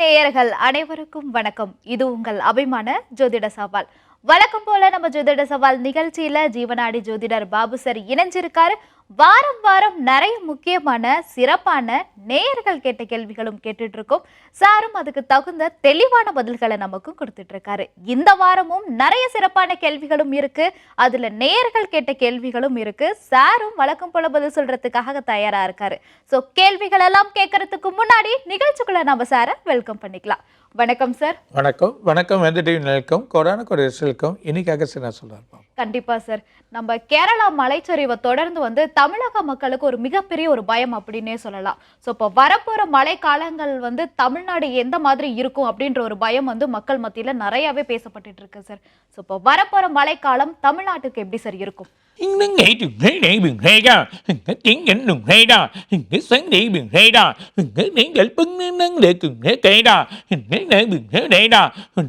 நேயர்கள் அனைவருக்கும் வணக்கம். இது உங்கள் அபிமான ஜோதிட சவால். வழக்கம் போல நம்ம ஜோதிட சவால் நிகழ்ச்சியில ஜீவனாடி ஜோதிடர் பாபு சார் இணைஞ்சிருக்காரு. வாரம் வாரம் நிறைய முக்கியமான சிறப்பான நேயர்கள் கேட்ட கேள்விகளும் கேட்டுட்டு இருக்கோம் சாரும் அதுக்கு தகுந்த தெளிவான பதில்களை நமக்கும் கொடுத்துட்டு இருக்காரு இந்த வாரமும் நிறைய சிறப்பான கேள்விகளும் இருக்கு. அதுல நேயர்கள் கேட்ட கேள்விகளும் இருக்கு. சாரும் வழக்கம் போல பதில் சொல்றதுக்காக தயாரா இருக்காரு. ஸோ கேள்விகள் எல்லாம் கேட்கறதுக்கு முன்னாடி நிகழ்ச்சிக்குள்ள நம்ம சாரை வெல்கம் பண்ணிக்கலாம். வணக்கம் சார். வணக்கம். வணக்கம். எந்த டிவி நிலைக்கும் கொரோனா கொரியர்களுக்கும் இன்னைக்காக சின்ன கண்டிப்பாக சார் நம்ம கேரளா மலைச்சரிவை தொடர்ந்து வந்து தமிழக மக்களுக்கு ஒரு மிகப்பெரிய ஒரு பயம் அப்படின்னே சொல்லலாம் ஸோ இப்போ வரப்போகிற மழைக்காலங்கள் வந்து தமிழ்நாடு எந்த மாதிரி இருக்கும் அப்படின்ற ஒரு பயம் வந்து மக்கள் மத்தியில் நிறையாவே பேசப்பட்டுட்டு இருக்கு சார் ஸோ இப்போ வரப்போகிற மழைக்காலம் தமிழ்நாட்டுக்கு எப்படி சார் இருக்கும் Những nắng ngày đường thế này biển thế ra, cái tiếng nhẫn đường thế ra, cái sáng đi biển thế ra, cái nén gãy bưng nén nắng để cừng thế kể ra, nén nén biển thế để ra,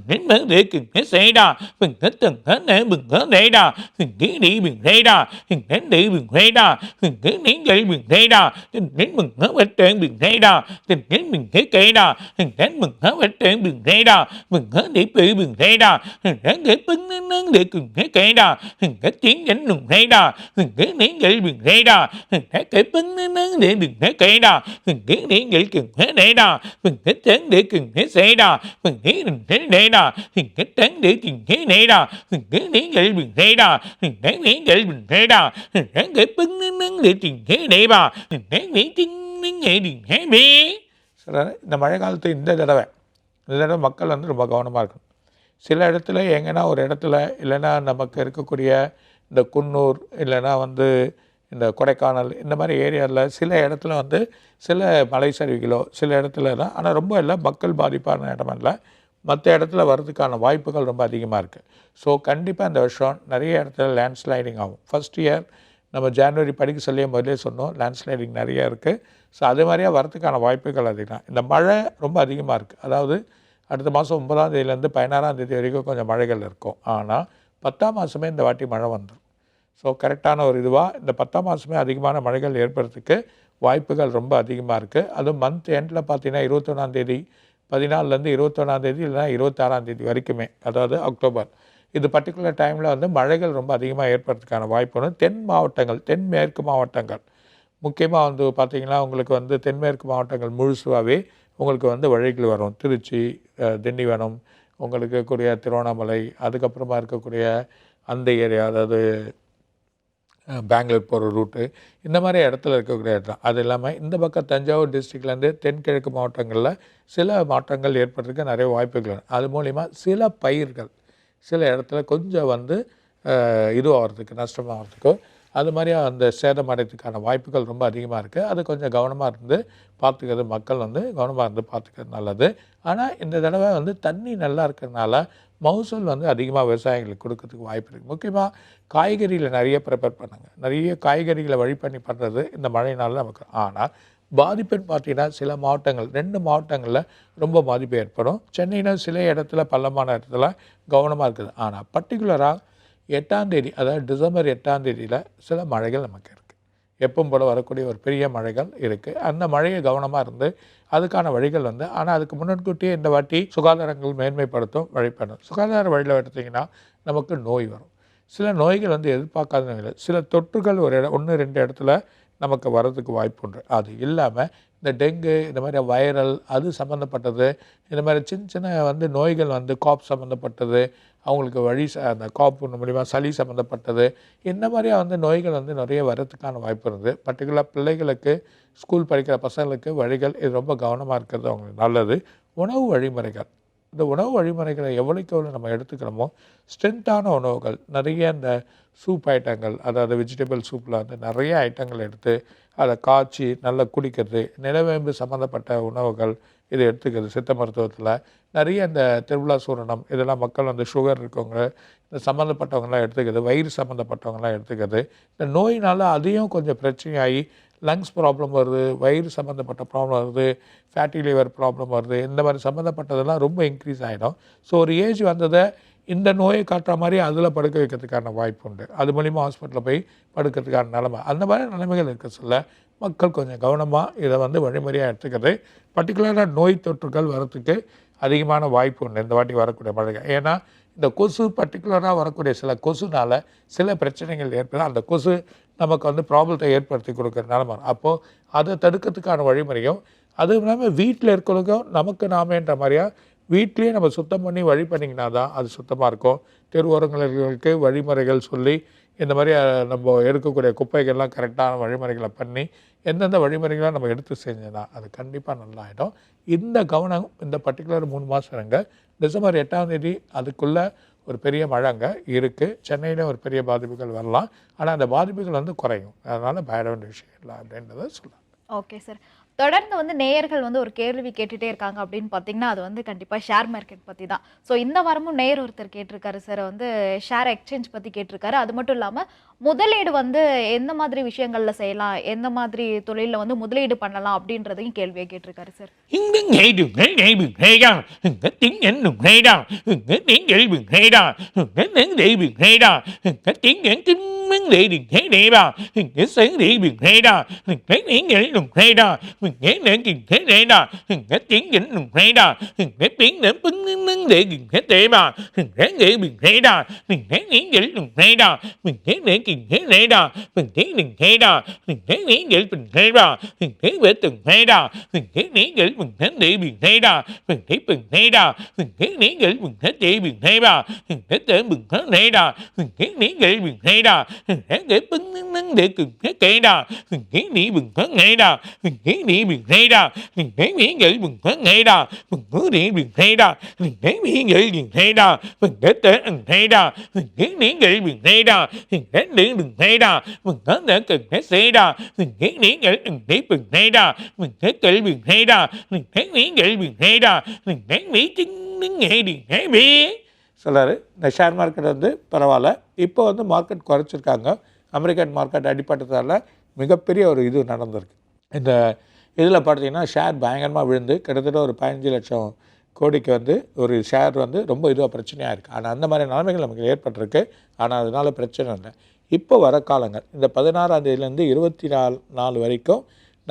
nén mở để cừng thế xe ra, bình hết từng hết nén bình hết để ra, da, đừng nghĩ đi biển thế da, đừng đến đi biển thế da, đừng nghĩ đến dậy bình thế da, đừng đến mừng hết hết trên bình thế da, đừng đến mình thấy kế da, hình đến mừng ngỡ hết trên biển thế da, mừng hết để bị biển thế da, đừng đến để bưng nướng nướng để cùng thế kế da, đừng đến chiến đánh đừng thế da, đừng nghĩ đến dậy bình thế da, đừng đến kể bưng nướng nướng để đừng thế kế da, đừng nghĩ đến dậy cùng thấy để da, đừng thế chiến để cùng thấy sẽ da, đừng nghĩ đừng thế để da, đừng thế để cùng thấy để da, đừng nghĩ đến dậy bình thế ra, cái nén gãy biển thế ra, cái cái bưng nén nắng để thế thế இந்த மழை காலத்து இந்த தடவை இந்த தடவை மக்கள் வந்து ரொம்ப கவனமாக இருக்கும் சில இடத்துல எங்கன்னா ஒரு இடத்துல இல்லைன்னா நமக்கு இருக்கக்கூடிய இந்த குன்னூர் இல்லைன்னா வந்து இந்த கொடைக்கானல் இந்த மாதிரி ஏரியாவில் சில இடத்துல வந்து சில மலை சரிவுகளோ சில இடத்துல தான். ஆனால் ரொம்ப இல்லை மக்கள் பாதிப்பான இடம் இல்லை மற்ற இடத்துல வர்றதுக்கான வாய்ப்புகள் ரொம்ப அதிகமாக இருக்குது ஸோ கண்டிப்பாக இந்த வருஷம் நிறைய இடத்துல லேண்ட்ஸ்லைடிங் ஆகும். ஃபஸ்ட் இயர் நம்ம ஜனவரி படிக்க சொல்லியே முதலே சொன்னோம் லேண்ட்ஸ்லைடிங் நிறைய இருக்குது ஸோ அதே மாதிரியே வரதுக்கான வாய்ப்புகள் அதிகம். இந்த மழை ரொம்ப அதிகமாக இருக்குது அதாவது அடுத்த மாதம் ஒன்பதாம் தேதியிலேருந்து பதினாறாம் தேதி வரைக்கும் கொஞ்சம் மழைகள் இருக்கும். ஆனால் பத்தாம் மாதமே இந்த வாட்டி மழை வந்துடும் ஸோ கரெக்டான ஒரு இதுவாக இந்த பத்தாம் மாதமே அதிகமான மழைகள் ஏற்படுறதுக்கு வாய்ப்புகள் ரொம்ப அதிகமாக இருக்குது அதுவும் மந்த் எண்டில் பார்த்தீங்கன்னா இருபத்தொன்னாந்தேதி பதினாலுலேருந்து இருபத்தொன்னாந்தேதி இல்லைனா இருபத்தாறாம் தேதி வரைக்குமே அதாவது அக்டோபர். இது பர்டிகுலர் டைமில் வந்து மழைகள் ரொம்ப அதிகமாக ஏற்படுறதுக்கான வாய்ப்பு ஒன்று தென் மாவட்டங்கள் தென்மேற்கு மாவட்டங்கள். முக்கியமாக வந்து பார்த்திங்கன்னா உங்களுக்கு வந்து தென்மேற்கு மாவட்டங்கள் முழுசுவாகவே உங்களுக்கு வந்து வழிகள் வரும். திருச்சி திண்டிவனம் உங்களுக்கு இருக்கக்கூடிய திருவண்ணாமலை அதுக்கப்புறமா இருக்கக்கூடிய அந்த ஏரியா அதாவது பெங்களூர் போகிற ரூட்டு இந்த மாதிரி இடத்துல இருக்கக்கூடிய இடம் அது இல்லாமல் இந்த பக்கம் தஞ்சாவூர் டிஸ்ட்ரிக்ட்லேருந்து தென்கிழக்கு மாவட்டங்களில் சில மாற்றங்கள் ஏற்படுறதுக்கு நிறைய வாய்ப்புகள் அது மூலிமா சில பயிர்கள் சில இடத்துல கொஞ்சம் வந்து இதுவாகிறதுக்கு நஷ்டமாகிறதுக்கோ அது மாதிரி அந்த அடைகிறதுக்கான வாய்ப்புகள் ரொம்ப அதிகமாக இருக்குது அது கொஞ்சம் கவனமாக இருந்து பார்த்துக்கிறது மக்கள் வந்து கவனமாக இருந்து பார்த்துக்கிறது நல்லது. ஆனால் இந்த தடவை வந்து தண்ணி நல்லா இருக்கிறதுனால மகசூல் வந்து அதிகமாக விவசாயிகளுக்கு கொடுக்கறதுக்கு வாய்ப்பு இருக்குது முக்கியமாக காய்கறியில் நிறைய ப்ரிப்பேர் பண்ணுங்கள் நிறைய காய்கறிகளை வழி பண்ணி பண்ணுறது இந்த மழையினால் நமக்கு. ஆனால் பாதிப்புன்னு பார்த்தீங்கன்னா சில மாவட்டங்கள் ரெண்டு மாவட்டங்களில் ரொம்ப பாதிப்பு ஏற்படும். சென்னையில் சில இடத்துல பள்ளமான இடத்துல கவனமாக இருக்குது. ஆனால் பர்டிகுலராக எட்டாம் தேதி அதாவது டிசம்பர் எட்டாம் தேதியில் சில மழைகள் நமக்கு இருக்குது எப்பவும் போல வரக்கூடிய ஒரு பெரிய மழைகள் இருக்குது அந்த மழையை கவனமாக இருந்து அதுக்கான வழிகள் வந்து ஆனால் அதுக்கு முன்னன்கூட்டியே இந்த வாட்டி சுகாதாரங்கள் மேன்மைப்படுத்தும் வழிபடும் சுகாதார வழியில் எடுத்திங்கன்னா நமக்கு நோய் வரும். சில நோய்கள் வந்து எதிர்பார்க்காத நோய்கள். சில தொற்றுகள் ஒரு இடம் ஒன்று ரெண்டு இடத்துல நமக்கு வர்றதுக்கு வாய்ப்பு உண்டு. அது இல்லாமல் இந்த டெங்கு இந்த மாதிரி வைரல் அது சம்மந்தப்பட்டது இந்த மாதிரி சின்ன சின்ன வந்து நோய்கள் வந்து காப் சம்மந்தப்பட்டது அவங்களுக்கு வழி அந்த காப்பு மூலிமா சளி சம்மந்தப்பட்டது இந்த மாதிரியாக வந்து நோய்கள் வந்து நிறைய வர்றதுக்கான வாய்ப்பு இருக்குது பர்டிகுலர் பிள்ளைகளுக்கு ஸ்கூல் படிக்கிற பசங்களுக்கு வழிகள் இது ரொம்ப கவனமாக இருக்கிறது அவங்களுக்கு நல்லது. உணவு வழிமுறைகள். இந்த உணவு வழிமுறைகளை எவ்வளோக்கு எவ்வளோ நம்ம எடுத்துக்கிறோமோ ஸ்ட்ரென்த்தான உணவுகள் நிறைய இந்த சூப் ஐட்டங்கள் அதாவது வெஜிடபிள் சூப்பில் வந்து நிறைய ஐட்டங்கள் எடுத்து அதை காய்ச்சி நல்லா குடிக்கிறது நிலவேம்பு சம்மந்தப்பட்ட உணவுகள் இது எடுத்துக்கிறது சித்த மருத்துவத்தில். நிறைய இந்த திருவிழா சூரணம் இதெல்லாம் மக்கள் வந்து சுகர் இருக்கவங்க இந்த சம்மந்தப்பட்டவங்களாம் எடுத்துக்கிறது வயிறு சம்மந்தப்பட்டவங்களாம் எடுத்துக்கிறது. இந்த நோயினால் அதையும் கொஞ்சம் பிரச்சனையாகி லங்ஸ் ப்ராப்ளம் வருது வயிறு சம்மந்தப்பட்ட ப்ராப்ளம் வருது ஃபேட்டி லிவர் ப்ராப்ளம் வருது இந்த மாதிரி சம்மந்தப்பட்டதெல்லாம் ரொம்ப இன்க்ரீஸ் ஆகிடும் ஸோ ஒரு ஏஜ் வந்ததை இந்த நோயை காட்டுற மாதிரி அதில் படுக்க வைக்கிறதுக்கான வாய்ப்பு உண்டு. அது மூலிமா ஹாஸ்பிட்டலில் போய் படுக்கிறதுக்கான நிலமை. அந்த மாதிரி நிலைமைகள் இருக்க சொல்ல மக்கள் கொஞ்சம் கவனமாக இதை வந்து வழிமுறையாக எடுத்துக்கிறது. பர்டிகுலராக நோய் தொற்றுகள் வரத்துக்கு அதிகமான வாய்ப்பு உண்டு. இந்த வாட்டி வரக்கூடிய மழைகள் ஏன்னா இந்த கொசு பர்டிகுலராக வரக்கூடிய சில கொசுனால் சில பிரச்சனைகள் ஏற்படும். அந்த கொசு நமக்கு வந்து ப்ராப்ளத்தை ஏற்படுத்தி கொடுக்குற நிலமை அப்போது அதை தடுக்கிறதுக்கான வழிமுறையும் அதுவும் இல்லாமல் வீட்டில் இருக்கிறவங்க நமக்கு நாமேன்ற மாதிரியா வீட்லேயே நம்ம சுத்தம் பண்ணி வழி பண்ணிங்கன்னா தான் அது சுத்தமாக இருக்கும். தெருவோரங்களுக்கு வழிமுறைகள் சொல்லி இந்த மாதிரி நம்ம எடுக்கக்கூடிய குப்பைகள்லாம் கரெக்டான வழிமுறைகளை பண்ணி எந்தெந்த வழிமுறைகளாக நம்ம எடுத்து செஞ்சோன்னா அது கண்டிப்பாக நல்லாயிடும். இந்த கவனம் இந்த பர்டிகுலர் மூணு மாதம் இருங்க. டிசம்பர் எட்டாம் தேதி அதுக்குள்ளே ஒரு பெரிய மழைங்க இருக்குது சென்னையில் ஒரு பெரிய பாதிப்புகள் வரலாம். ஆனால் அந்த பாதிப்புகள் வந்து குறையும். அதனால் பயப்பட வேண்டிய விஷயம் இல்லை அப்படின்றத சொல்லலாம். ஓகே சார் தொடர்ந்து வந்து நேயர்கள் வந்து ஒரு கேள்வி கேட்டுகிட்டே இருக்காங்க அப்படின்னு பார்த்தீங்கன்னா அது வந்து கண்டிப்பாக ஷேர் மார்க்கெட் பற்றி தான். ஸோ இந்த வாரமும் நேயர் ஒருத்தர் கேட்டிருக்காரு சார் வந்து ஷேர் எக்ஸ்சேஞ்ச் பற்றி கேட்டிருக்காரு. அது மட்டும் இல்லாமல் முதலீடு வந்து எந்த மாதிரி விஷயங்களில் செய்யலாம் எந்த மாதிரி தொழிலில் வந்து முதலீடு பண்ணலாம் அப்படின்றதையும் கேள்வியை கேட்டிருக்காரு சார் இந்த நேடும் நேடும் நேடா இந்த திங்கன்னும் நேடா இந்த நீங்கள் நேடா இந்த நெய்டும் நேடா இந்த திங்கன் திம்மன் நேடும் நேடா இந்த சங்கரேபு நேடா இந்த நீங்களும் நேடா இந்த நெகின் நேடா இந்த திங்கன்னும் நேடா இந்த பின்ன பின்னன் நேடும் நேடா இந்த நேபு நேடா இந்த நீங்களும் நேடா இந்த நெகின் நேடா இந்த நேடா இந்த நீங்கள் பின் நேடா இந்த வெத்தும் நேடா இந்த நீங்கள் முன்ன தேவி நேடா பின்னை பின் நேடா இந்த நீங்கள் முன்ன தேவி நேடா இந்த தேம்புங்க நேடா இந்த நீங்கள் பின் நேடா இந்த பின்னன் தேக்கும் கேடா இந்த நீ புங்க நேடா இந்த நீ பின் நேடா இந்த đừng புங்க đà. Mình நீ để cần இந்த நீங்கள் đà. Mình புங்க தன் நேடா đừng thấy பின் நேடா đà. நீ பின் நேடா புங்க தக்க đà. இந்த நீங்கள் இந்த பின் நேடா இந்த đà. Mình இந்த நீங்கள் chính நேடா இந்த மீட்டிங் நேடி நேபி சொல்றாரு இந்த ஷேர் மார்க்கெட் வந்து பரவாயில்ல இப்போ வந்து மார்க்கெட் குறைச்சிருக்காங்க அமெரிக்கன் மார்க்கெட் அடிப்பட்டதால் மிகப்பெரிய ஒரு இது நடந்திருக்கு இந்த இதில் பார்த்தீங்கன்னா ஷேர் பயங்கரமாக விழுந்து கிட்டத்தட்ட ஒரு பதினஞ்சு லட்சம் கோடிக்கு வந்து ஒரு ஷேர் வந்து ரொம்ப இதுவாக பிரச்சனையாக இருக்குது ஆனால் அந்த மாதிரி நிலைமைகள் நமக்கு ஏற்பட்டிருக்கு ஆனால் அதனால் பிரச்சனை இல்லை இப்போ வர காலங்கள். இந்த பதினாறாம் தேதியிலேருந்து இருபத்தி நாலு நாலு வரைக்கும்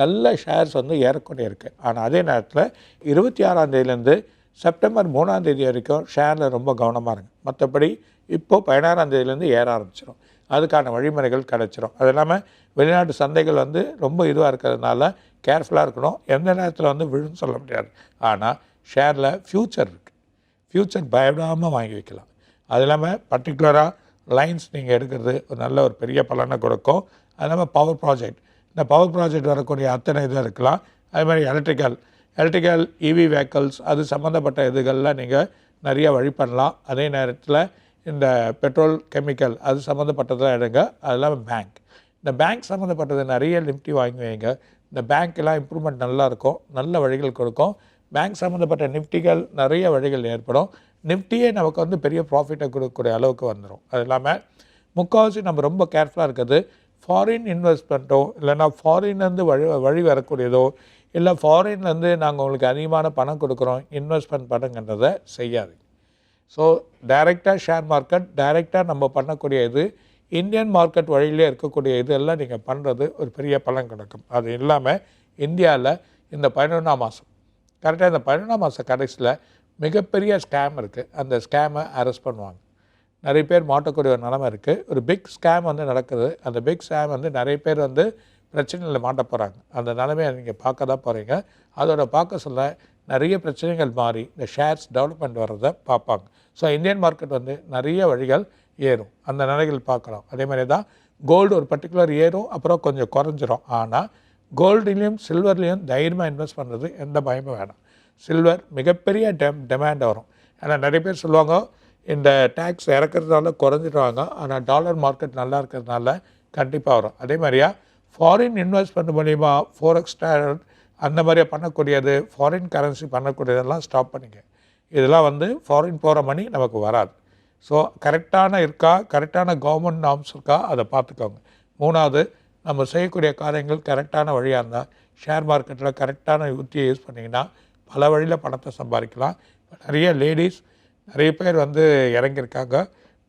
நல்ல ஷேர்ஸ் வந்து ஏறக்கொண்டே இருக்குது ஆனால் அதே நேரத்தில் இருபத்தி ஆறாம் தேதியிலேருந்து செப்டம்பர் மூணாம் தேதி வரைக்கும் ஷேரில் ரொம்ப கவனமாக இருங்க. மற்றபடி இப்போது பதினாறாம் தேதியிலேருந்து ஏற ஆரம்பிச்சிடும் அதுக்கான வழிமுறைகள் கிடச்சிரும். அது இல்லாமல் வெளிநாட்டு சந்தைகள் வந்து ரொம்ப இதுவாக இருக்கிறதுனால கேர்ஃபுல்லாக இருக்கணும். எந்த நேரத்தில் வந்து விழுன்னு சொல்ல முடியாது. ஆனால் ஷேரில் ஃப்யூச்சர் இருக்குது ஃப்யூச்சர் பயப்படாமல் வாங்கி வைக்கலாம். அது இல்லாமல் பர்டிகுலராக லைன்ஸ் நீங்கள் எடுக்கிறது ஒரு நல்ல ஒரு பெரிய பலனை கொடுக்கும். அது இல்லாமல் பவர் ப்ராஜெக்ட் இந்த பவர் ப்ராஜெக்ட் வரக்கூடிய அத்தனை இதாக இருக்கலாம். அது மாதிரி எலக்ட்ரிக்கல் எலக்ட்ரிக்கல் இவி வெஹிக்கல்ஸ் அது சம்மந்தப்பட்ட இதுகளில் நீங்கள் நிறைய வழி பண்ணலாம். அதே நேரத்தில் இந்த பெட்ரோல் கெமிக்கல் அது சம்மந்தப்பட்டதெல்லாம் எடுங்க. அது இல்லாமல் பேங்க் இந்த பேங்க் சம்மந்தப்பட்டது நிறைய நிஃப்டி வாங்கி வைங்க. இந்த பேங்க்கெல்லாம் இம்ப்ரூவ்மெண்ட் நல்லாயிருக்கும் நல்ல வழிகள் கொடுக்கும். பேங்க் சம்மந்தப்பட்ட நிஃப்டிகள் நிறைய வழிகள் ஏற்படும். நிஃப்டியே நமக்கு வந்து பெரிய ப்ராஃபிட்டை கொடுக்கக்கூடிய அளவுக்கு வந்துடும் அது இல்லாமல் முக்கால்வாசி நம்ம ரொம்ப கேர்ஃபுல்லாக இருக்கிறது ஃபாரின் இன்வெஸ்ட்மெண்ட்டோ இல்லைன்னா ஃபாரின்லேருந்து வழி வழி வரக்கூடியதோ இல்லை ஃபாரின்லேருந்து நாங்கள் உங்களுக்கு அதிகமான பணம் கொடுக்குறோம் இன்வெஸ்ட்மெண்ட் பண்ணுங்கன்றதை செய்யாது ஸோ டைரெக்டாக ஷேர் மார்க்கெட் டைரெக்டாக நம்ம பண்ணக்கூடிய இது இந்தியன் மார்க்கெட் வழியிலே இருக்கக்கூடிய இதெல்லாம் நீங்கள் பண்ணுறது ஒரு பெரிய பலன் கிடைக்கும். அது இல்லாமல் இந்தியாவில் இந்த பதினொன்றாம் மாதம் கரெக்டாக இந்த பதினொன்றாம் மாதம் கடைசியில் மிகப்பெரிய ஸ்கேம் இருக்குது அந்த ஸ்கேமை அரெஸ்ட் பண்ணுவாங்க. நிறைய பேர் மாட்டக்கூடிய ஒரு நிலமை இருக்குது ஒரு பிக் ஸ்கேம் வந்து நடக்குது. அந்த பிக் ஸ்கேம் வந்து நிறைய பேர் வந்து பிரச்சனையில் மாட்ட போகிறாங்க அந்த நிலைமையை நீங்கள் பார்க்க தான் போகிறீங்க அதோட பார்க்க சொல்ல நிறைய பிரச்சனைகள் மாறி இந்த ஷேர்ஸ் டெவலப்மெண்ட் வர்றதை பார்ப்பாங்க. ஸோ இந்தியன் மார்க்கெட் வந்து நிறைய வழிகள் ஏறும். அந்த நிலைகள் பார்க்கலாம். அதே மாதிரி தான் கோல்டு ஒரு பர்டிகுலர் ஏறும் அப்புறம் கொஞ்சம் குறைஞ்சிரும். ஆனால் கோல்டுலேயும் சில்வர்லேயும் தைரியமாக இன்வெஸ்ட் பண்ணுறது எந்த பயமும் வேணாம். சில்வர் மிகப்பெரிய டெம் டிமாண்ட் வரும். ஏன்னா நிறைய பேர் சொல்லுவாங்க இந்த டேக்ஸ் இறக்குறதுனால குறைஞ்சிடுவாங்க. ஆனால் டாலர் மார்க்கெட் நல்லா இருக்கிறதுனால கண்டிப்பாக வரும். அதே மாதிரியா ஃபாரின் இன்வெஸ்ட்மெண்ட் மூலிமா ஃபோரெக்ஸ் அந்த மாதிரியே பண்ணக்கூடியது ஃபாரின் கரன்சி பண்ணக்கூடியதெல்லாம் ஸ்டாப் பண்ணிங்க இதெல்லாம் வந்து ஃபாரின் போகிற மணி நமக்கு வராது. ஸோ கரெக்டான இருக்கா? கரெக்டான கவர்மெண்ட் நார்ம்ஸ் இருக்கா? அதை பார்த்துக்கோங்க. மூணாவது நம்ம செய்யக்கூடிய காரியங்கள் கரெக்டான வழியாக இருந்தால் ஷேர் மார்க்கெட்டில் கரெக்டான யுக்தியை யூஸ் பண்ணிங்கன்னா பல வழியில் பணத்தை சம்பாதிக்கலாம். இப்போ நிறைய லேடிஸ் நிறைய பேர் வந்து இறங்கியிருக்காங்க.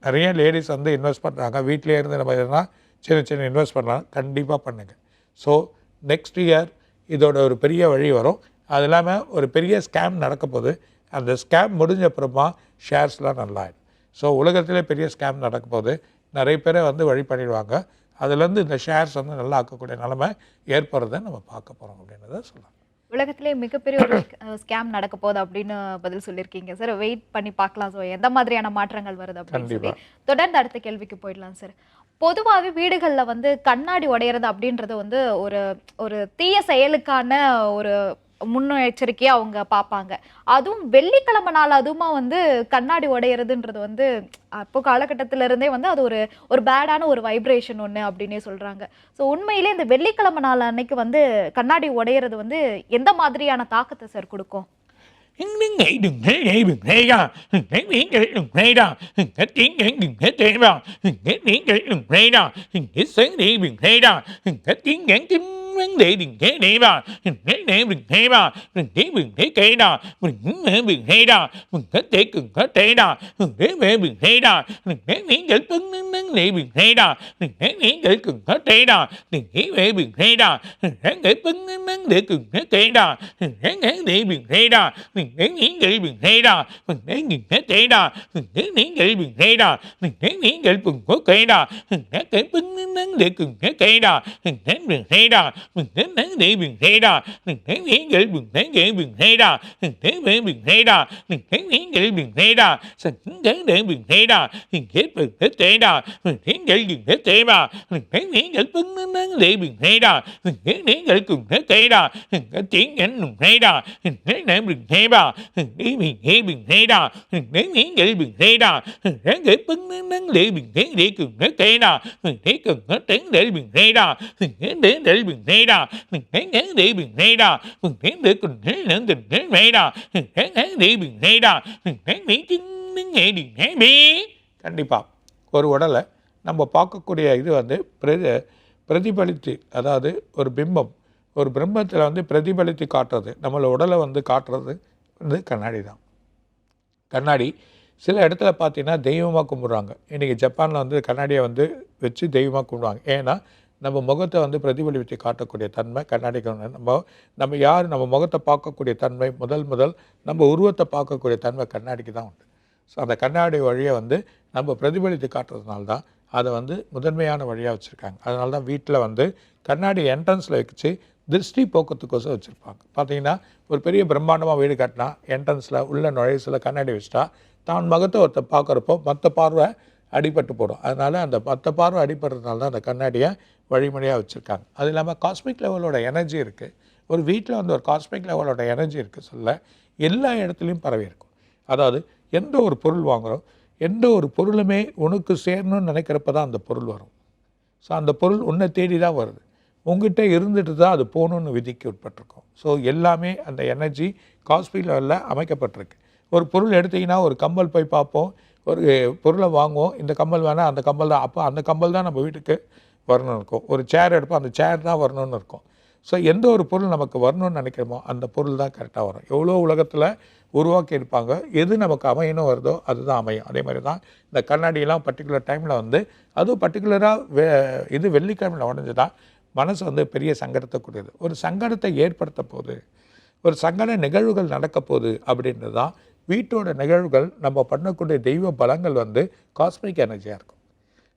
நிறைய லேடிஸ் வந்து இன்வெஸ்ட் பண்ணுறாங்க வீட்டிலே இருந்து நம்ம எதுனா சின்ன சின்ன இன்வெஸ்ட் பண்ணலாம். கண்டிப்பாக பண்ணுங்கள் ஸோ நெக்ஸ்ட் இயர் இதோட ஒரு பெரிய வழி வரும். அது இல்லாமல் ஒரு பெரிய ஸ்கேம் நடக்க போகுது. அந்த ஸ்கேம் முடிஞ்ச அப்புறமா ஷேர்ஸ்லாம் நல்லாயிடும் ஸோ உலகத்திலே பெரிய ஸ்கேம் நடக்க போகுது. நிறைய பேரை வந்து வழி பண்ணிடுவாங்க. அதுலேருந்து இந்த ஷேர்ஸ் வந்து நல்லா ஆக்கக்கூடிய நிலமை ஏற்படுறதை நம்ம பார்க்க போகிறோம் அப்படின்றத சொல்லலாம். உலகத்திலே மிகப்பெரிய ஒரு ஸ்கேம் நடக்க போகுது அப்படின்னு பதில் சொல்லியிருக்கீங்க. சார் வெயிட் பண்ணி பார்க்கலாம் ஸோ எந்த மாதிரியான மாற்றங்கள் வருது அப்படின்னு சொல்லி தொடர்ந்து அடுத்த கேள்விக்கு போயிடலாம் சார் பொதுவாகவே வீடுகளில் வந்து கண்ணாடி உடையிறது அப்படின்றது வந்து ஒரு ஒரு தீய செயலுக்கான ஒரு முன்னெச்சரிக்கையாக அவங்க பார்ப்பாங்க அதுவும் வெள்ளிக்கிழமை நாள் அதுவுமா வந்து கண்ணாடி உடையிறதுன்றது வந்து அப்போ காலகட்டத்தில இருந்தே வந்து அது ஒரு ஒரு பேடான ஒரு வைப்ரேஷன் ஒன்று அப்படின்னே சொல்கிறாங்க ஸோ உண்மையிலே இந்த வெள்ளிக்கிழமை நாள் அன்னைக்கு வந்து கண்ணாடி உடையிறது வந்து எந்த மாதிரியான தாக்கத்தை சார் கொடுக்கும் vấn đề đừng thế đấy bà đừng thế để đừng thế bà đừng thế đừng thế cái đó mình hướng về đừng thế đó mình hết thế cần hết thế đó đừng thế về đừng thế đó đừng thế nghĩ đến vấn vấn đề đừng thế đó đừng thế nghĩ đến cần hết thế đó đừng thế về đừng thế đó đừng thế nghĩ vấn vấn đề cần hết thế đó đừng thế nghĩ để đừng thế đó đừng thế nghĩ để đừng thế đó mình thế nghĩ hết thế đó đừng thế nghĩ để đừng thế đó đừng thế nghĩ để cần có cái đó đừng thế cái vấn vấn đề cần hết thế đó đừng thế đừng thế đó mình thấy thắng địa bình thế đà mình thấy thế kỷ bình thế kỷ bình thế đà mình thấy thế bình thế đà mình thấy thế kỷ bình thế đà sẵn chính thế để bình thế đà mình thấy bình thế thế đà mình thấy kỷ bình thế thế đà mình thấy thế kỷ bình thắng địa bình thế đà mình thấy thế kỷ cùng thế thế đà mình thấy tiếng cảnh bình thế đà mình thấy nãy bình thế đà mình thấy bình thế bình thế đà mình thấy thế kỷ bình thế đà mình thấy kỷ bình thắng địa bình thế địa cùng thế thế đà mình thấy cần hết để bình thế đà mình thấy để để bình ra Đừng thế thế để đừng கண்டிப்பாக ஒரு உடலை நம்ம பார்க்கக்கூடிய இது வந்து பிரதி பிரதிபலித்து அதாவது ஒரு பிம்பம் ஒரு பிரம்மத்தில் வந்து பிரதிபலித்து காட்டுறது. நம்மளை உடலை வந்து காட்டுறது வந்து கண்ணாடி தான். கண்ணாடி சில இடத்துல பார்த்தீங்கன்னா தெய்வமாக கும்பிட்றாங்க. இன்றைக்கி ஜப்பானில் வந்து கண்ணாடியை வந்து வச்சு தெய்வமாக கும்பிடுவாங்க. ஏன்னா நம்ம முகத்தை வந்து பிரதிபலித்து காட்டக்கூடிய தன்மை கண்ணாடிக்கு நம்ம நம்ம யார் நம்ம முகத்தை பார்க்கக்கூடிய தன்மை முதல் முதல் நம்ம உருவத்தை பார்க்கக்கூடிய தன்மை கண்ணாடிக்கு தான் உண்டு. ஸோ அந்த கண்ணாடி வழியை வந்து நம்ம பிரதிபலித்து காட்டுறதுனால தான் அதை வந்து முதன்மையான வழியாக வச்சுருக்காங்க. அதனால தான் வீட்டில் வந்து கண்ணாடி என்ட்ரன்ஸில் வச்சு திருஷ்டி போக்கத்துக்கோசம் வச்சுருப்பாங்க. பார்த்தீங்கன்னா ஒரு பெரிய பிரம்மாண்டமாக வீடு கட்டினா என்ட்ரன்ஸில் உள்ள நுழைசில் கண்ணாடி வச்சுட்டா தான் முகத்தை ஒருத்தர் பார்க்குறப்போ மற்ற பார்வை அடிபட்டு போகிறோம் அதனால் அந்த மற்ற பார்வை அடிபடுறதுனால தான் அந்த கண்ணாடியை வழிமுறையாக வச்சுருக்காங்க. அது இல்லாமல் காஸ்மிக் லெவலோட எனர்ஜி இருக்குது ஒரு வீட்டில் வந்து ஒரு காஸ்மிக் லெவலோட எனர்ஜி இருக்குது சொல்ல எல்லா இடத்துலையும் பரவி இருக்கும் அதாவது எந்த ஒரு பொருள் வாங்குகிறோம் எந்த ஒரு பொருளுமே உனக்கு சேரணும்னு நினைக்கிறப்ப தான் அந்த பொருள் வரும். ஸோ அந்த பொருள் உன்னை தேடி தான் வருது. உங்ககிட்ட இருந்துட்டு தான் அது போகணுன்னு விதிக்கு உட்பட்டிருக்கும். ஸோ எல்லாமே அந்த எனர்ஜி காஸ்மிக் லெவலில் அமைக்கப்பட்டிருக்கு. ஒரு பொருள் எடுத்தீங்கன்னா ஒரு கம்பல் போய் பார்ப்போம். ஒரு பொருளை வாங்குவோம். இந்த கம்மல் வேணால் அந்த கம்மல் தான். அப்போ அந்த கம்மல் தான் நம்ம வீட்டுக்கு வரணும்னு இருக்கும். ஒரு சேர் எடுப்போம் அந்த சேர் தான் வரணும்னு இருக்கும். ஸோ எந்த ஒரு பொருள் நமக்கு வரணும்னு நினைக்கிறோமோ அந்த பொருள் தான் கரெக்டாக வரும். எவ்வளோ உலகத்தில் உருவாக்கி இருப்பாங்க எது நமக்கு அமையணும் வருதோ அதுதான் அமையும். அதே மாதிரி தான் இந்த கண்ணாடியெல்லாம் பர்டிகுலர் டைமில் வந்து அதுவும் பர்டிகுலராக வே இது வெள்ளிக்கிழமையில் தான் மனசு வந்து பெரிய சங்கடத்தை கூடியது ஒரு சங்கடத்தை ஏற்படுத்த போகுது ஒரு சங்கட நிகழ்வுகள் நடக்க போகுது அப்படின்றது தான் வீட்டோட நிகழ்வுகள் நம்ம பண்ணக்கூடிய தெய்வ பலங்கள் வந்து காஸ்மிக் எனர்ஜியாக இருக்கும்.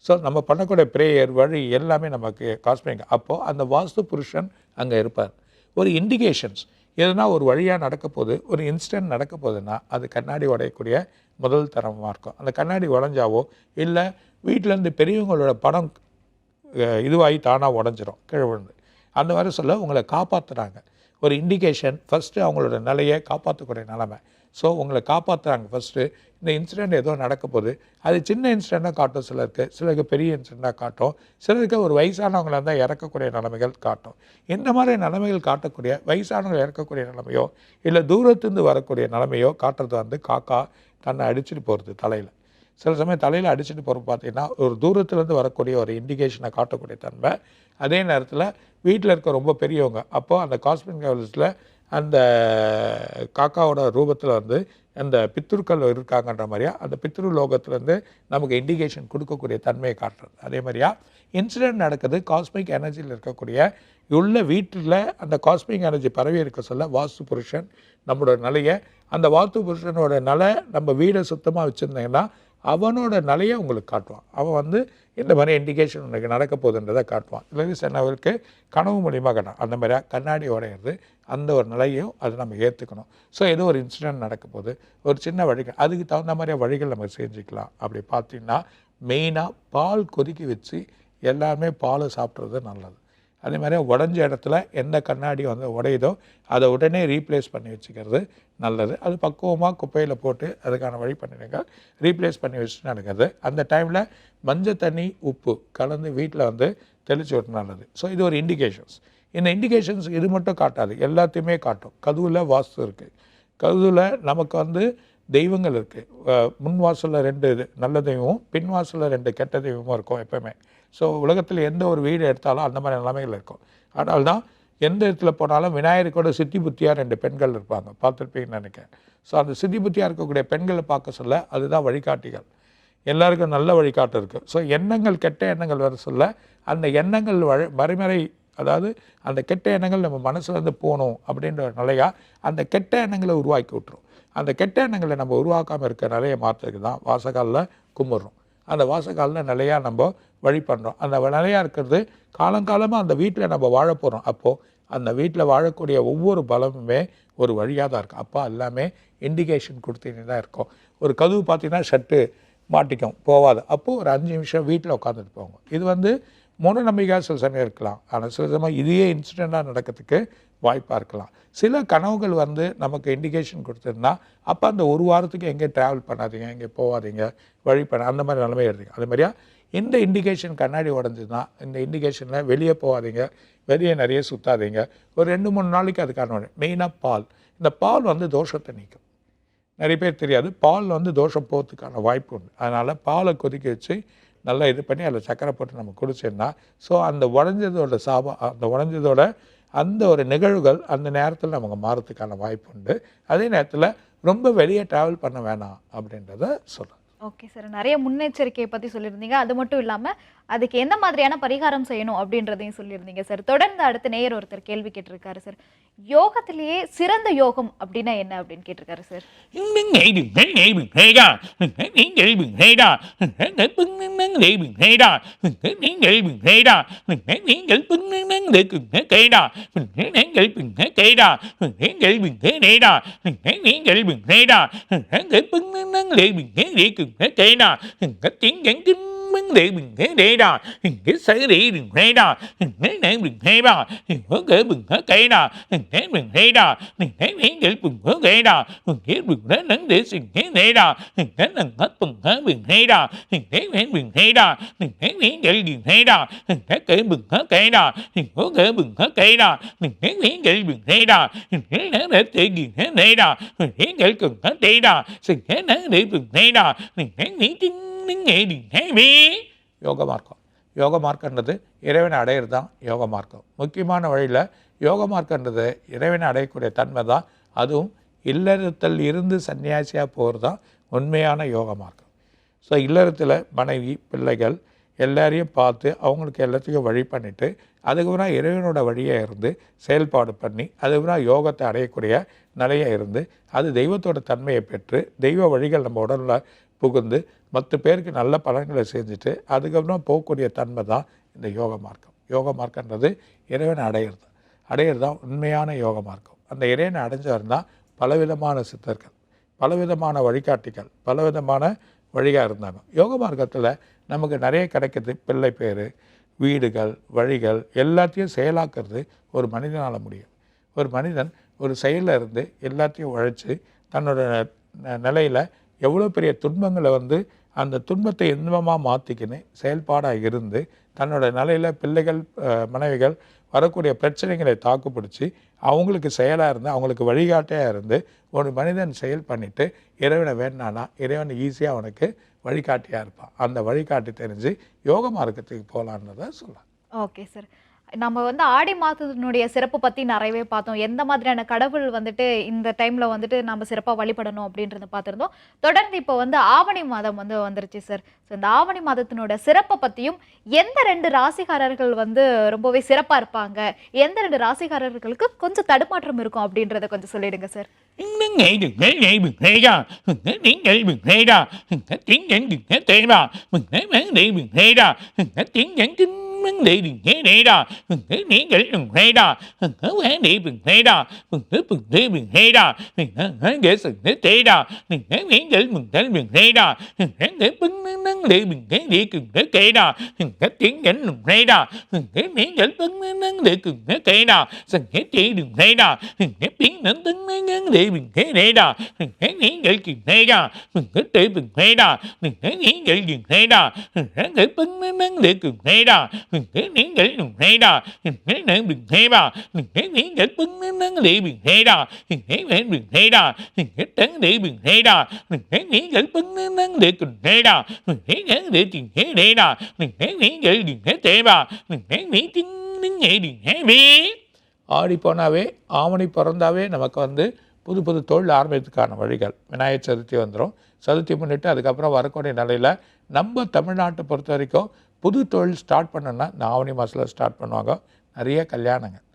ஸோ நம்ம பண்ணக்கூடிய ப்ரேயர் வழி எல்லாமே நமக்கு காஸ்மிக் அப்போது அந்த வாஸ்து புருஷன் அங்கே இருப்பார். ஒரு இண்டிகேஷன்ஸ் எதுனா ஒரு வழியாக நடக்க போகுது ஒரு இன்சிடென்ட் நடக்க போகுதுன்னா அது கண்ணாடி உடையக்கூடிய முதல் தரமாக இருக்கும். அந்த கண்ணாடி உடஞ்சாவோ இல்லை வீட்டிலேருந்து பெரியவங்களோட படம் இதுவாகி தானாக உடஞ்சிரும் கீழே விழுந்து. அந்த மாதிரி சொல்ல உங்களை காப்பாற்றுறாங்க ஒரு இண்டிகேஷன் ஃபஸ்ட்டு அவங்களோட நிலையை காப்பாற்றக்கூடிய நிலைமை. ஸோ உங்களை காப்பாற்றுறாங்க ஃபஸ்ட்டு இந்த இன்சிடெண்ட் ஏதோ நடக்க போகுது. அது சின்ன இன்சிடெண்ட்டாக காட்டும் சிலருக்கு. சிலருக்கு பெரிய இன்சிடெண்ட்டாக காட்டும். சிலருக்கு ஒரு வயசானவங்களாக இருந்தால் இறக்கக்கூடிய நிலைமைகள் காட்டும். இந்த மாதிரி நிலைமைகள் காட்டக்கூடிய வயசானவங்க இறக்கக்கூடிய நிலைமையோ இல்லை தூரத்துலேருந்து வரக்கூடிய நிலைமையோ காட்டுறது வந்து காக்கா தன்னை அடிச்சுட்டு போகிறது தலையில். சில சமயம் தலையில் அடிச்சுட்டு போகிறப்ப பார்த்தீங்கன்னா ஒரு தூரத்துலேருந்து வரக்கூடிய ஒரு இண்டிகேஷனை காட்டக்கூடிய தன்மை. அதே நேரத்தில் வீட்டில் இருக்க ரொம்ப பெரியவங்க அப்போது அந்த காஸ்மிக் லெவல்ஸில் அந்த காக்காவோட ரூபத்தில் வந்து அந்த பித்ருக்கள் இருக்காங்கன்ற மாதிரியா அந்த பித்ரு லோகத்துலேருந்து நமக்கு இண்டிகேஷன் கொடுக்கக்கூடிய தன்மையை காட்டுறது. அதே மாதிரியா இன்சிடென்ட் நடக்குது காஸ்மிக் எனர்ஜியில் இருக்கக்கூடிய உள்ள வீட்டில் அந்த காஸ்மிக் எனர்ஜி பரவி இருக்க சொல்ல வாஸ்து புருஷன் நம்மளோட நிலையை அந்த வாஸ்து புருஷனோட நிலை நம்ம வீடை சுத்தமாக வச்சுருந்தீங்கன்னா அவனோட நிலையை உங்களுக்கு காட்டுவான். அவன் வந்து இந்த மாதிரி இண்டிகேஷன் உனக்கு நடக்க போகுதுன்றதை காட்டுவான். இல்லாத சின்னவருக்கு கனவு மூலியமாக காட்டான் அந்த மாதிரி கண்ணாடி உடையிறது அந்த ஒரு நிலையும் அதை நம்ம ஏற்றுக்கணும் ஸோ ஏதோ ஒரு இன்சிடென்ட் நடக்க போகுது. ஒரு சின்ன வழிகள் அதுக்கு தகுந்த மாதிரியா வழிகள் நம்ம செஞ்சுக்கலாம். அப்படி பார்த்தீங்கன்னா மெயினாக பால் கொதிக்க வச்சு எல்லாருமே பாலை சாப்பிட்றது நல்லது. அதே மாதிரி உடஞ்ச இடத்துல எந்த கண்ணாடி வந்து உடையுதோ அதை உடனே ரீப்ளேஸ் பண்ணி வச்சுக்கிறது நல்லது. அது பக்குவமாக குப்பையில் போட்டு அதுக்கான வழி பண்ணிடுங்க. ரீப்ளேஸ் பண்ணி வச்சுட்டு நடக்கிறது. அந்த டைமில் மஞ்சள் தண்ணி உப்பு கலந்து வீட்டில் வந்து தெளிச்சு விட்டு நல்லது. ஸோ இது ஒரு இண்டிகேஷன்ஸ் இந்த இண்டிகேஷன்ஸ் இது மட்டும் காட்டாது. எல்லாத்தையுமே காட்டும். கதுவில் வாஸ்து இருக்குது கதுவில் நமக்கு வந்து தெய்வங்கள் இருக்குது முன் வாசலில் ரெண்டு இது நல்ல தெய்வமும் பின் வாசலில் ரெண்டு கெட்ட தெய்வமும் இருக்கும் எப்பவுமே. ஸோ உலகத்தில் எந்த ஒரு வீடு எடுத்தாலும் அந்த மாதிரி நிலைமைகள் இருக்கும். அதனால தான் எந்த இடத்துல போனாலும் விநாயகருக்கோட சித்தி புத்தியாக ரெண்டு பெண்கள் இருப்பாங்க. பார்த்துருப்பீங்கன்னு நினைக்கிறேன். ஸோ அந்த சித்தி புத்தியாக இருக்கக்கூடிய பெண்களை பார்க்க சொல்ல அதுதான் வழிகாட்டிகள். எல்லாருக்கும் நல்ல வழிகாட்டு இருக்குது ஸோ எண்ணங்கள் கெட்ட எண்ணங்கள் வர சொல்ல அந்த எண்ணங்கள் வழி மறைமறை அதாவது அந்த கெட்ட எண்ணங்கள் நம்ம மனசுலேருந்து போகணும் அப்படின்ற நிலையாக அந்த கெட்ட எண்ணங்களை உருவாக்கி விட்டுரும். அந்த கெட்ட எண்ணங்களை நம்ம உருவாக்காமல் இருக்க நிலையை மாற்றத்துக்கு தான் வாசகாலில் கும்பிட்றோம். அந்த வாசகாலில் நிலையாக நம்ம வழி பண்ணுறோம் அந்த நிலையாக இருக்கிறது காலங்காலமாக அந்த வீட்டில் நம்ம வாழ போகிறோம் அப்போது அந்த வீட்டில் வாழக்கூடிய ஒவ்வொரு பலமுமே ஒரு வழியாக தான் இருக்கும். அப்போ எல்லாமே இண்டிகேஷன் கொடுத்துட்டு தான் இருக்கும். ஒரு கதவு பார்த்தீங்கன்னா ஷர்ட்டு மாட்டிக்கும் போகாது அப்போது ஒரு அஞ்சு நிமிஷம் வீட்டில் உட்காந்துட்டு போங்க இது வந்து மூட நம்பிக்கை சில சமயம் இருக்கலாம். ஆனால் சில சமயம் இதையே இன்சிடெண்ட்டாக நடக்கிறதுக்கு வாய்ப்பாக இருக்கலாம். சில கனவுகள் வந்து நமக்கு இண்டிகேஷன் கொடுத்துருந்தா அப்போ அந்த ஒரு வாரத்துக்கு எங்கே ட்ராவல் பண்ணாதீங்க எங்கே போகாதீங்க வழி பண்ண அந்த மாதிரி நிலைமை எடுத்தீங்க அது மாதிரியா இந்த இண்டிகேஷன் கண்ணாடி உடஞ்சுதுன்னா இந்த இண்டிகேஷனில் வெளியே போகாதீங்க வெளியே நிறைய சுத்தாதீங்க. ஒரு ரெண்டு மூணு நாளைக்கு அதுக்கான மெயினாக பால். இந்த பால் வந்து தோஷத்தை நீக்கும். நிறைய பேர் தெரியாது பால் வந்து தோஷம் போகிறதுக்கான வாய்ப்பு உண்டு. அதனால் பாலை கொதிக்க வச்சு நல்லா இது பண்ணி அதில் சக்கரை போட்டு நம்ம குடிச்சோம்னா ஸோ அந்த உடஞ்சதோட சாபம் அந்த உடஞ்சதோட அந்த ஒரு நிகழ்வுகள் அந்த நேரத்தில் நமக்கு மாறத்துக்கான வாய்ப்பு உண்டு. அதே நேரத்தில் ரொம்ப வெளியே ட்ராவல் பண்ண வேணாம் அப்படின்றத சொல்கிறேன் ஓகே சார் நிறைய முன்னெச்சரிக்கையை பற்றி சொல்லியிருந்தீங்க. அது மட்டும் இல்லாமல் அதுக்கு எந்த மாதிரியான பரிகாரம் செய்யணும் அப்படின்றதையும் சொல்லியிருந்தீங்க சார். தொடர்ந்து அடுத்த நேயர் ஒருத்தர் கேள்வி கேட்டிருக்காரு சார். யோகத்திலேயே சிறந்த யோகம் அப்படின்னா என்ன அப்படின்னு கேட்டிருக்காரு சார்? நீங்கள் vấn đề bình thế để đó hình thế xảy để đừng thế đó hình thế này đừng thế đó hình thế kể mình hứa kể đó hình thế mình thế đó mình thế thế để mình hứa kể đó mình thế mình thế nắng để hình thế thế đó hình thế nắng hết bình thế bình thế đó hình thế thế mình thế đó mình thế thế để mình thế đó hình thế kể mình hứa kể đó hình hứa kể mình hứa kể đó mình thế thế để mình thế đó hình thế thế để thể bình thế thế đó hình thế kể cần thế thế đó hình thế thế để mình thế đó mình thế thế chính những ngày đừng யோக மார்க்கம் யோக மார்க்கன்றது இறைவனை அடையிறது தான் யோக மார்க்கம் முக்கியமான வழியில் யோக மார்க்கன்றது இறைவனை அடையக்கூடிய தன்மை தான். அதுவும் இல்லறத்தில் இருந்து சன்னியாசியாக போகிறது தான் உண்மையான யோக மார்க்கம் ஸோ இல்லறத்தில் மனைவி பிள்ளைகள் எல்லாரையும் பார்த்து அவங்களுக்கு எல்லாத்துக்கும் வழி பண்ணிவிட்டு அதுக்கப்புறம் இறைவனோட வழியை இருந்து செயல்பாடு பண்ணி அதுக்கப்புறம் யோகத்தை அடையக்கூடிய நிலையாக இருந்து அது தெய்வத்தோட தன்மையை பெற்று தெய்வ வழிகள் நம்ம உடலில் புகுந்து மற்ற பேருக்கு நல்ல பலன்களை செஞ்சுட்டு அதுக்கப்புறம் போகக்கூடிய தன்மை தான் இந்த யோக மார்க்கம். யோக மார்க்கன்றது இறைவனை அடையிறது. அடையிறது தான் உண்மையான யோக மார்க்கம். அந்த இறைவனை அடைஞ்சவர் தான் பலவிதமான சித்தர்கள் பலவிதமான வழிகாட்டிகள் பலவிதமான வழியாக இருந்தாங்க. யோக மார்க்கத்தில் நமக்கு நிறைய கிடைக்கிது பிள்ளை பேர் வீடுகள் வழிகள் எல்லாத்தையும் செயலாக்குறது ஒரு மனிதனால் முடியும். ஒரு மனிதன் ஒரு செயலில் இருந்து எல்லாத்தையும் உழைச்சி தன்னோட நிலையில் எவ்வளோ பெரிய துன்பங்களை வந்து அந்த துன்பத்தை இன்பமாக மாற்றிக்கின்னு செயல்பாடாக இருந்து தன்னோட நிலையில் பிள்ளைகள் மனைவிகள் வரக்கூடிய பிரச்சனைகளை தாக்குப்பிடிச்சி அவங்களுக்கு செயலாக இருந்து அவங்களுக்கு வழிகாட்டியாக இருந்து ஒரு மனிதன் செயல் பண்ணிவிட்டு இறைவனை வேணானா இறைவன் ஈஸியாக அவனுக்கு வழிகாட்டியாக இருப்பான். அந்த வழிகாட்டி தெரிஞ்சு யோக மார்க்கத்துக்கு போகலான்றதை சொல்லலாம் ஓகே சார். நம்ம வந்து ஆடி மாதத்தினுடைய சிறப்பு பற்றி நிறையவே பார்த்தோம் எந்த மாதிரியான கடவுள் வந்துட்டு இந்த டைமில் வந்துட்டு நம்ம சிறப்பாக வழிபடணும் அப்படின்றத பார்த்துருந்தோம் தொடர்ந்து இப்போ வந்து ஆவணி மாதம் வந்து வந்துருச்சு சார் ஸோ இந்த ஆவணி மாதத்தினோட சிறப்பை பற்றியும் எந்த ரெண்டு ராசிகாரர்கள் வந்து ரொம்பவே சிறப்பாக இருப்பாங்க எந்த ரெண்டு ராசிகாரர்களுக்கு கொஞ்சம் தடுமாற்றம் இருக்கும் அப்படின்றத கொஞ்சம் சொல்லிடுங்க sir Nâng nghệ vấn đề đừng thế này đó mình cứ nghĩ cái đừng thế đó mình cứ vấn đề đừng thế đó mình cứ đừng thế đừng thế đó mình cứ vấn đề sự thế thế đó mình cứ nghĩ cái mình thế đừng thế đó mình cứ để vấn đề vấn đề mình thế đi cùng thế thế đó mình cứ tiếng cảnh đừng thế đó mình cứ nghĩ cái vấn đề vấn đề cùng thế thế đó sự thế thế đừng thế đó mình cứ tiếng đến tiếng đến vấn đề đừng thế thế đó mình cứ nghĩ cái cùng thế đó mình cứ tự mình thế đó mình cứ nghĩ cái cùng thế đó mình cứ vấn đề vấn đề cùng thế đó நீங்கள் செய்தா நீங்கள் செய்வா நீங்கள் நீங்கள் பின்னங்களை செய்தா நீங்கள் வேண்டும் செய்தா நீங்கள் தங்களை செய்தா நீங்கள் நீங்கள் பின்னங்களுக்கு செய்தா நீங்கள் நீங்கள் செய்தா நீங்கள் நீங்கள் நீங்கள் தேவா நீங்கள் நீங்கள் நீங்கள் ஆடி போனாவே ஆவணி பிறந்தாவே நமக்கு வந்து புது புது தொழில் ஆரம்பிக்கிறதுக்கான வழிகள் விநாயகர் சதுர்த்தி வந்துடும் சதுர்த்தி முன்னிட்டு அதுக்கப்புறம் வரக்கூடிய நிலையில் நம்ம தமிழ்நாட்டை பொறுத்த வரைக்கும் புது தொழில் ஸ்டார்ட் பண்ணோன்னா இந்த ஆவணி மாதத்தில் ஸ்டார்ட் பண்ணுவாங்க. நிறைய கல்யாணங்கள்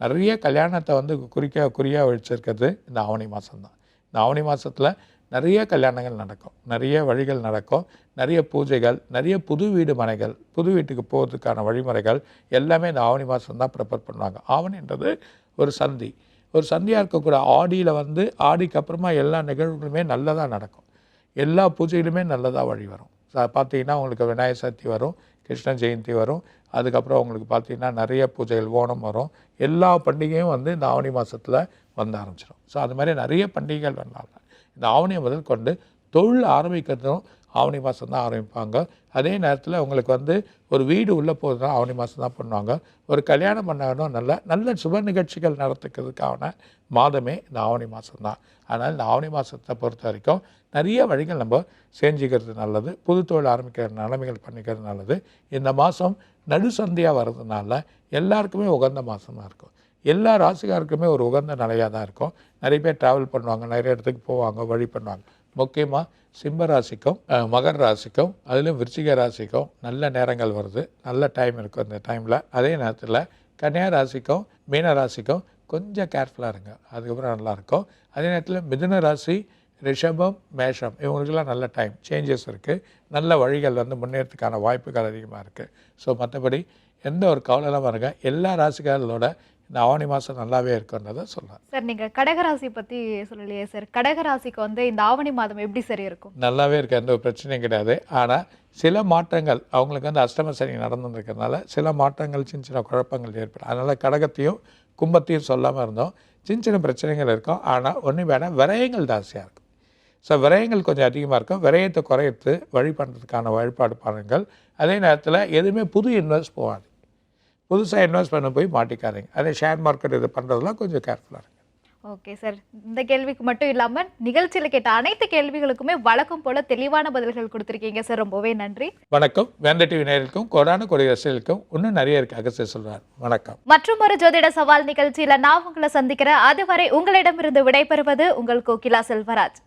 நிறைய கல்யாணத்தை வந்து குறிக்க குறியாக வச்சுருக்கிறது இந்த ஆவணி மாதம்தான் இந்த ஆவணி மாதத்தில் நிறைய கல்யாணங்கள் நடக்கும். நிறைய வழிகள் நடக்கும். நிறைய பூஜைகள் நிறைய புது வீடு மனைகள் புது வீட்டுக்கு போகிறதுக்கான வழிமுறைகள் எல்லாமே இந்த ஆவணி மாதம் தான் ப்ரிப்பேர் பண்ணுவாங்க. ஆவணின்றது ஒரு சந்தி. ஒரு சந்தியாக இருக்கக்கூடிய ஆடியில் வந்து ஆடிக்கு அப்புறமா எல்லா நிகழ்வுகளுமே நல்லதாக நடக்கும். எல்லா பூஜைகளுமே நல்லதாக வழி வரும். பார்த்தீங்கன்னா உங்களுக்கு விநாயகர் சதுர்த்தி வரும் கிருஷ்ண ஜெயந்தி வரும். அதுக்கப்புறம் உங்களுக்கு பார்த்தீங்கன்னா நிறைய பூஜைகள் ஓணம் வரும். எல்லா பண்டிகையும் வந்து இந்த ஆவணி மாதத்தில் வந்து ஆரம்பிச்சிடும் ஸோ அது மாதிரி நிறைய பண்டிகைகள் வந்தாங்க இந்த ஆவணியை முதல் கொண்டு தொழில் ஆரம்பிக்கிறதும் ஆவணி மாதம் தான் ஆரம்பிப்பாங்க. அதே நேரத்தில் உங்களுக்கு வந்து ஒரு வீடு உள்ளே போகிறதுனா ஆவணி மாதம் தான் பண்ணுவாங்க. ஒரு கல்யாணம் பண்ணணும் நல்ல நல்ல சுப நிகழ்ச்சிகள் நடத்துக்கிறதுக்கான மாதமே இந்த ஆவணி மாதம் தான். அதனால் இந்த ஆவணி மாதத்தை பொறுத்த வரைக்கும் நிறைய வழிகள் நம்ம செஞ்சுக்கிறது நல்லது. புது தொழில் ஆரம்பிக்கிற நிலைமைகள் பண்ணிக்கிறது நல்லது. இந்த மாதம் நடுசந்தையாக வர்றதுனால எல்லாருக்குமே உகந்த மாதமாக இருக்கும். எல்லா ராசிக்காருக்குமே ஒரு உகந்த நிலையாக தான் இருக்கும். நிறைய பேர் ட்ராவல் பண்ணுவாங்க. நிறைய இடத்துக்கு போவாங்க வழி பண்ணுவாங்க. முக்கியமாக சிம்ம ராசிக்கும் மகர் ராசிக்கும் அதிலும் விருச்சிக ராசிக்கும் நல்ல நேரங்கள் வருது. நல்ல டைம் இருக்கும் இந்த டைமில் அதே நேரத்தில் கன்னியா ராசிக்கும் மீன ராசிக்கும் கொஞ்சம் கேர்ஃபுல்லாக இருங்க. அதுக்கப்புறம் நல்லாயிருக்கும் அதே நேரத்தில் மிதுன ராசி ரிஷபம் மேஷம் இவங்களுக்கெல்லாம் நல்ல டைம் சேஞ்சஸ் இருக்குது நல்ல வழிகள் வந்து முன்னேறதுக்கான வாய்ப்புகள் அதிகமாக இருக்குது ஸோ மற்றபடி எந்த ஒரு கவலைலாம் வருங்க எல்லா ராசிக்காரர்களோட இந்த ஆவணி மாதம் நல்லாவே இருக்குன்றதை சொல்கிறேன் சார் நீங்க கடகராசி பத்தி சொல்லலையே சார். கடகராசிக்கு வந்து இந்த ஆவணி மாதம் எப்படி சரி இருக்கும்? நல்லாவே இருக்க எந்த ஒரு பிரச்சனையும் கிடையாது. ஆனால் சில மாற்றங்கள் அவங்களுக்கு வந்து அஷ்டம சனி நடந்துருக்கிறதுனால சில மாற்றங்கள் சின்ன சின்ன குழப்பங்கள் ஏற்படும். அதனால் கடகத்தையும் கும்பத்தையும் சொல்லாமல் இருந்தோம். சின்ன சின்ன பிரச்சனைகள் இருக்கும். ஆனால் ஒன்று வேணால் விரயங்கள் ஜாஸ்தியாக இருக்கும். ஸோ விரயங்கள் கொஞ்சம் அதிகமாக இருக்கும். விரயத்தை குறைத்து வழி பண்ணுறதுக்கான வழிபாடு பாருங்கள். அதே நேரத்தில் எதுவுமே புது இன்வெஸ்ட் போகாது புதுசாக இன்வெஸ்ட் பண்ண போய் மாட்டிக்காதீங்க. அதே ஷேர் மார்க்கெட் இது பண்ணுறதுலாம் கொஞ்சம் கேர்ஃபுல்லாக இருங்க. ஓகே சார் இந்த கேள்விக்கு மட்டும் இல்லாம நிகழ்ச்சியில கேட்ட அனைத்து கேள்விகளுக்குமே வழக்கம் போல தெளிவான பதில்கள் கொடுத்திருக்கீங்க சார் ரொம்பவே நன்றி. வணக்கம். வேந்த டிவி நேயர்களுக்கும் கொடான கொடி ரசிகர்களுக்கும் இன்னும் நிறைய இருக்குது அகசிய சொல்கிறார் வணக்கம். மற்றும் ஒரு ஜோதிட சவால் நிகழ்ச்சியில நான் உங்களை சந்திக்கிறேன். அதுவரை உங்களிடமிருந்து விடைபெறுவது உங்கள் கோகிலா செல்வராஜ்.